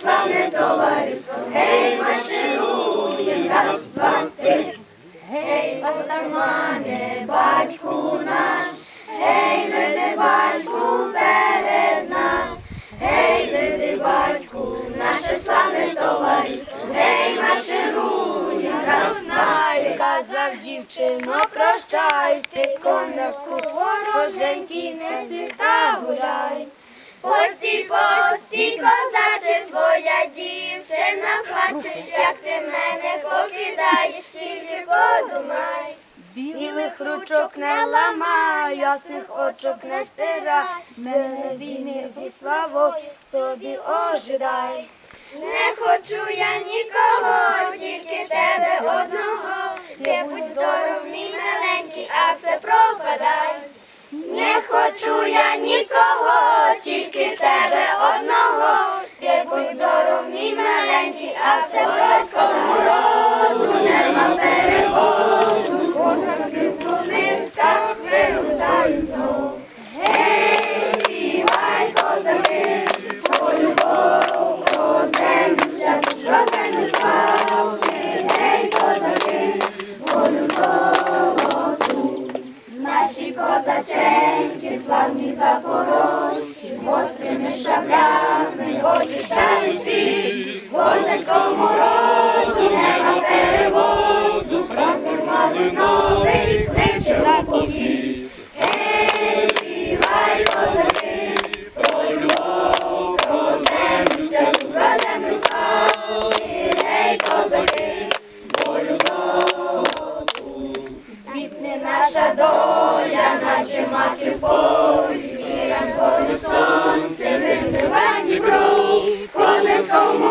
славне товариство, гей, маршируєм, раз, два, три. Гей, отамане, батьку наш, гей, веди батьку перед нас, гей, веди батьку, наше славне товариство, гей, маршируєм, раз, два, три. Сказав дівчино, прощай, ти конаку вороженький, не сіта гуляй. Плаче, як ти мене покидаєш, тільки подумай. Білих ручок не ламай, ясних очок не стирай, мене війни зі славою собі ожидай. Не хочу я нікого, тільки тебе одного. Ти будь здоров, мій миленький, а все пропадай. Не хочу я нікого, тільки тебе одного. Ти будь миленький, а все братському роду нема переводу. Коханки в лисках виростають знов. Гей, співай, козаки, про любов, землю взяту, про землю козаки, волю золоту. Наші козаченьки, славні запорожці, гострими шаблями козацькому роду нема переводу, прозимали новий кличе у похід. Гей, співай, козаки, любов, про землю святу, про козаки, волю золоту. Наша доля, наче маки в полі, і ранкове сонце вимиває Дніпро, в козацькому